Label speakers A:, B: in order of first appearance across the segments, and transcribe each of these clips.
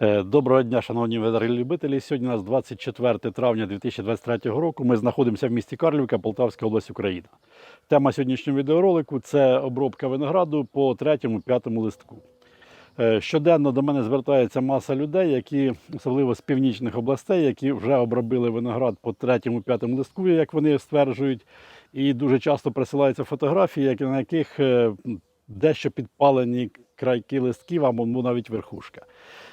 A: Е, Доброго дня, шановні любителі. Сьогодні у нас 24 травня 2023 року. Ми знаходимося в місті Карлівка, Полтавська область, Україна. Тема сьогоднішнього відеоролику це обробка винограду по третьому-п'ятому листку. Е, Щоденно до мене звертається маса людей, які, особливо з північних областей, які вже обробили виноград по третьому-п'ятому листку, як вони стверджують. І дуже часто присилаються фотографії, на яких е, дещо підпалені крайки листків ну, навіть верхушка.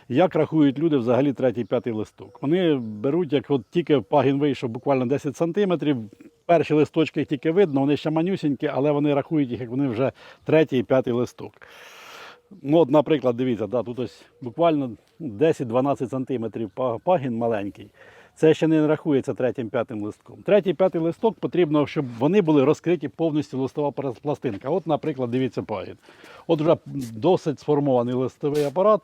A: Як рахують люди взагалі третій, п'ятий листок? Вони беруть, як от тільки пагін вийшов буквально 10 сантиметрів, перші листочки тільки видно, вони ще манюсінькі, але вони рахують їх, як вони вже третій і п'ятий листок. Ну, от, наприклад, дивіться, да, тут ось буквально 10-12 сантиметрів пагін маленький. Це ще не рахується третім п'ятим листком. Третій п'ятий листок потрібно, щоб вони були розкриті повністю листова пластинка. От, наприклад, дивіться пагін. От вже досить сформований листовий апарат.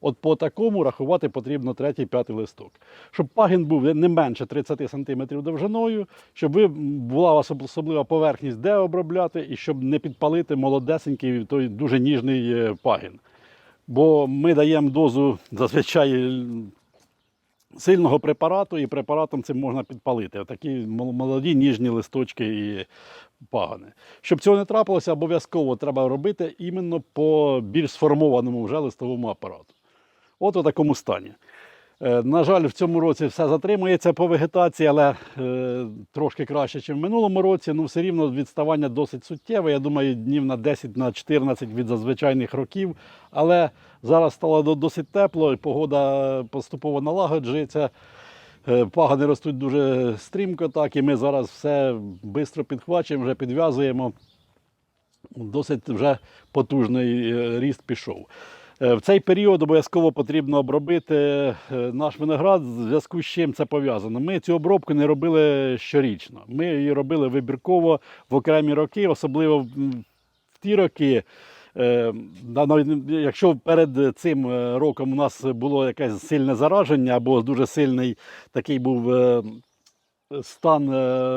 A: От по такому рахувати потрібно третій п'ятий листок. Щоб пагін був не менше 30 см довжиною, щоб була особлива поверхність, де обробляти, і щоб не підпалити молодесенький той дуже ніжний е, пагін. Бо ми даємо дозу зазвичай сильного препарату, і препаратом цим можна підпалити. Такі молоді ніжні листочки і пагани. Щоб цього не трапилося, обов'язково треба робити іменно по більш сформованому вже листовому апарату. От у такому стані. Е, На жаль, в цьому році все затримується по вегетації, але е, трошки краще, ніж в минулому році. Ну, все рівно відставання досить суттєве. Я думаю, днів на 10 на 14 від зазвичайних років. Але зараз стало досить тепло, і погода поступово налагоджується. Е, Пагани ростуть дуже стрімко, так, і ми зараз все швидко підхвачуємо, вже підв'язуємо. Досить вже потужний е, ріст пішов. Е, В цей період обов'язково потрібно обробити е, наш виноград, в зв'язку з чим це пов'язано. Ми цю обробку не робили щорічно. Ми її робили вибірково в окремі роки, особливо в ті роки. е, Якщо перед цим роком у нас було якесь сильне зараження або дуже сильний такий був стан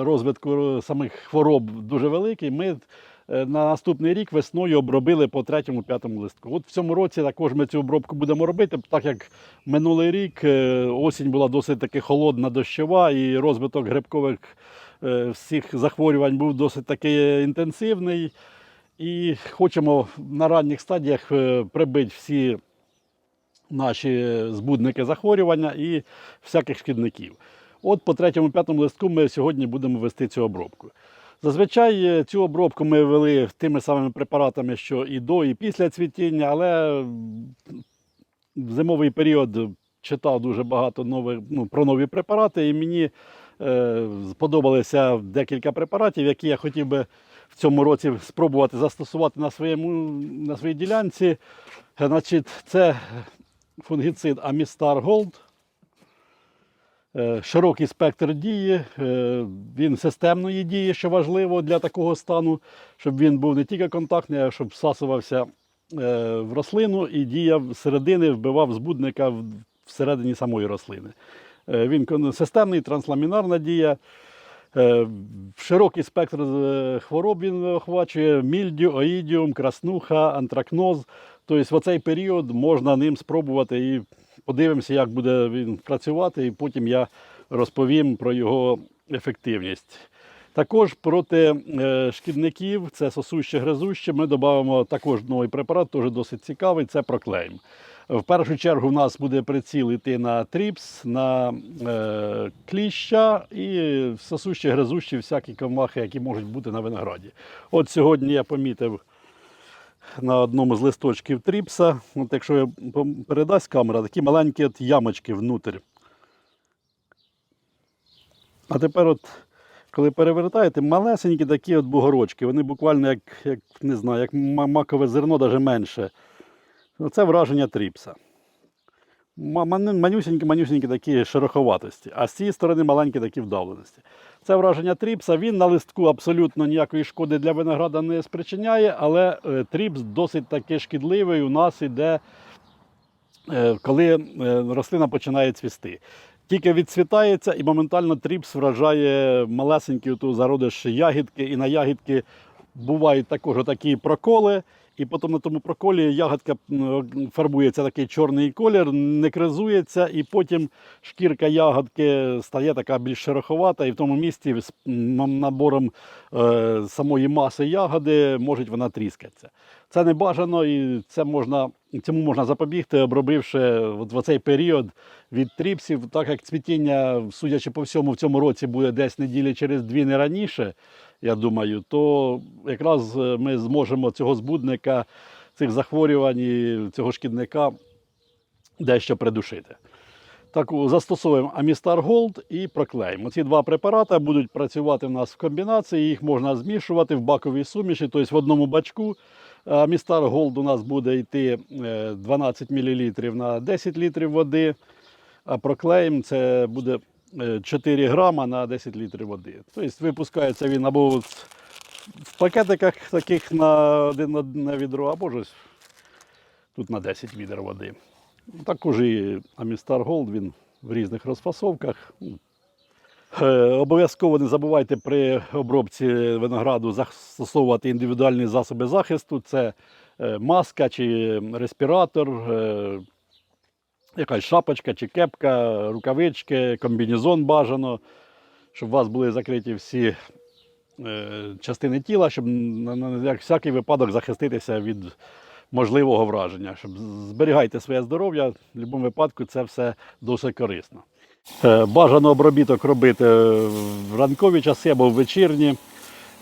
A: розвитку самих хвороб дуже великий, ми на наступний рік весною обробили по третьому-п'ятому листку. От в цьому році також ми цю обробку будемо робити, так як минулий рік е, осінь була досить таки холодна, дощова, і розвиток грибкових е, всіх захворювань був досить таки інтенсивний. І хочемо на ранніх стадіях е, прибити всі наші збудники захворювання і всяких шкідників. От по третьому п'ятому листку ми сьогодні будемо вести цю обробку. Зазвичай е, цю обробку ми вели тими самими препаратами, що і до, і після цвітіння, але в зимовий період читав дуже багато нових, ну, про нові препарати, і мені е, сподобалися декілька препаратів, які я хотів би в цьому році спробувати застосувати на, своєму, на своїй ділянці. Значить, це фунгіцид Amistar Gold. Е, Широкий спектр дії, е, він системної дії, що важливо для такого стану, щоб він був не тільки контактний, а щоб всасувався е, в рослину і діяв зсередини, вбивав збудника всередині самої рослини. Він системний, трансламінарна дія. Широкий спектр хвороб він охвачує мільдю, оїдіум, краснуха, антракноз. Тобто в цей період можна ним спробувати і подивимося, як буде він працювати, і потім я розповім про його ефективність. Також проти е, шкідників, це сосуще гризуще, ми додамо також новий препарат, теж досить цікавий, це проклейм. В першу чергу в нас буде приціл йти на тріпс, на е, кліща і сосущі, гризущі, всякі комахи, які можуть бути на винограді. От сьогодні я помітив на одному з листочків тріпса, от якщо передасть камера, такі маленькі от ямочки внутрі. А тепер, от, коли перевертаєте, малесенькі такі от бугорочки, вони буквально як, як не знаю, як макове зерно, навіть менше. Це враження тріпса. Ма- ман- Манюсінькі, манюсінькі такі шероховатості, а з цієї сторони маленькі такі вдавленості. Це враження тріпса. Він на листку абсолютно ніякої шкоди для винограда не спричиняє, але е, тріпс досить таки шкідливий у нас іде, е, коли е, рослина починає цвісти. Тільки відцвітається і моментально тріпс вражає малесенькі зародиш ягідки, і на ягідки бувають також такі проколи. І потім на тому проколі ягодка фарбується такий чорний колір, не кризується, і потім шкірка ягодки стає така більш шероховата, і в тому місці з набором е, самої маси ягоди може вона тріскатися. Це не бажано, і це можна, цьому можна запобігти, обробивши в цей період від тріпсів, так як цвітіння, судячи по всьому, в цьому році буде десь неділі через дві не раніше, я думаю, то якраз е, ми зможемо цього збудника, цих захворювань, і цього шкідника дещо придушити. Так, застосовуємо Амістар Голд і Проклейм. Оці два препарати будуть працювати в нас в комбінації, їх можна змішувати в баковій суміші, тобто в одному бачку. Амістар Голд у нас буде йти е, 12 мл на 10 літрів води, а Проклейм це буде е, 4 грама на 10 літрів води. Тобто випускається він або в пакетиках таких на один на- на відро, або ж тут на 10 відер води. Також і Амістар Голд, він в різних розфасовках. Е, Обов'язково не забувайте при обробці винограду застосовувати індивідуальні засоби захисту. Це е, маска чи респіратор, е, якась шапочка чи кепка, рукавички, комбінезон бажано, щоб у вас були закриті всі частини тіла, щоб на всякий випадок захиститися від можливого враження. Щоб зберігайте своє здоров'я, в будь-якому випадку це все досить корисно. Е, Бажано обробіток робити в ранкові часи або в вечірні.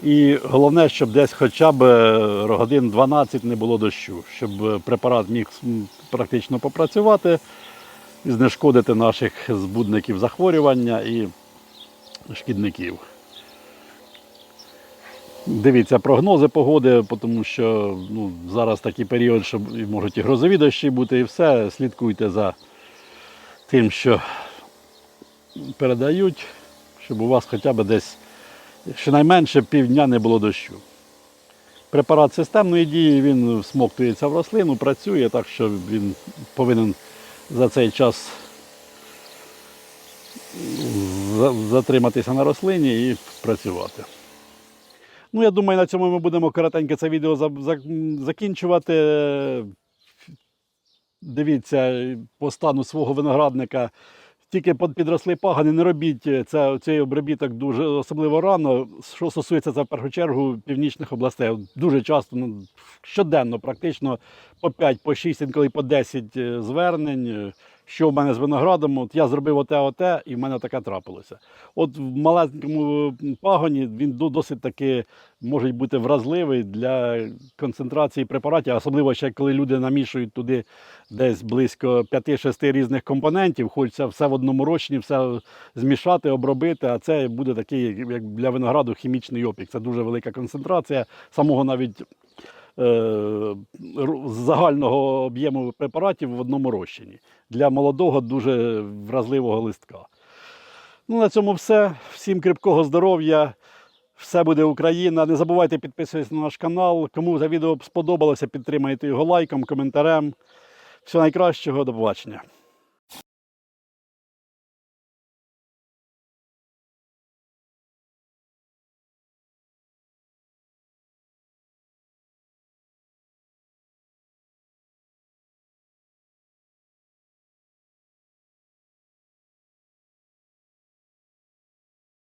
A: І головне, щоб десь хоча б е, годин 12 не було дощу, щоб е, препарат міг практично попрацювати і знешкодити наших збудників захворювання і шкідників. Дивіться прогнози погоди, тому що ну, зараз такий період, що можуть і грозові дощі бути, і все. Слідкуйте за тим, що передають, щоб у вас хоча б десь щонайменше півдня не було дощу. Препарат системної дії, він всмоктується в рослину, працює, так що він повинен за цей час затриматися на рослині і працювати. Ну, я думаю, на цьому ми будемо коротеньке це відео за- за- закінчувати. Дивіться по стану свого виноградника. Тільки під- підросли пагани, не робіть це, цей обробіток дуже особливо рано. Що стосується це в першу чергу північних областей. Дуже часто, ну, щоденно, практично по 5, по 6, інколи по 10 е, звернень. Е, Що в мене з виноградом, от я зробив оте, оте, і в мене таке трапилося. От в маленькому пагоні він досить таки може бути вразливий для концентрації препаратів, особливо ще коли люди намішують туди десь близько 5-6 різних компонентів, хочеться все в одному розчині, все змішати, обробити, а це буде такий, як для винограду, хімічний опік. Це дуже велика концентрація самого навіть е, загального об'єму препаратів в одному розчині. Для молодого, дуже вразливого листка. Ну, на цьому все. Всім кріпкого здоров'я. Все буде Україна. Не забувайте підписуватися на наш канал. Кому це відео сподобалося, підтримайте його лайком, коментарем. Всього найкращого, до побачення.